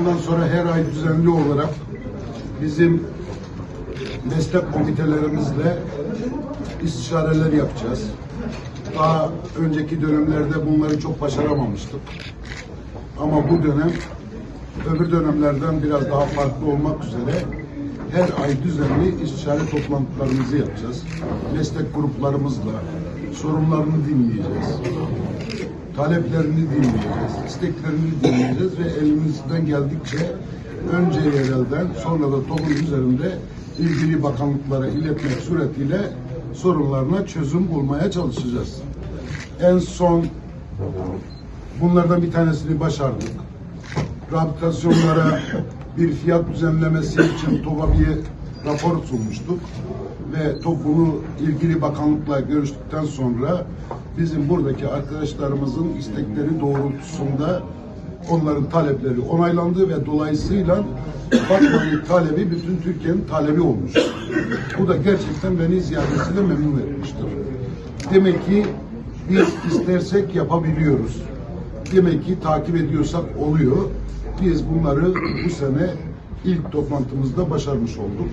Bundan sonra her ay düzenli olarak bizim meslek komitelerimizle istişareler yapacağız. Daha önceki dönemlerde bunları çok başaramamıştık. Ama bu dönem öbür dönemlerden biraz daha farklı olmak üzere her ay düzenli istişare toplantılarımızı yapacağız. Meslek gruplarımızla sorunlarını dinleyeceğiz. Taleplerini dinleyeceğiz, isteklerini dinleyeceğiz ve elimizden geldikçe önce yerelden sonra da TOB'un üzerinde ilgili bakanlıklara iletmek suretiyle sorunlarına çözüm bulmaya çalışacağız. En son bunlardan bir tanesini başardık. Rehabilitasyonlara bir fiyat düzenlemesi için TOB'a bir rapor sunmuştuk. Ve TOB bunu ilgili bakanlıkla görüştükten sonra bizim buradaki arkadaşlarımızın istekleri doğrultusunda onların talepleri onaylandı ve dolayısıyla Batman'ın talebi bütün Türkiye'nin talebi olmuş. Bu da gerçekten beni ziyadesiyle memnun etmiştir. Demek ki biz istersek yapabiliyoruz. Demek ki takip ediyorsak oluyor. Biz bunları bu sene ilk toplantımızda başarmış olduk.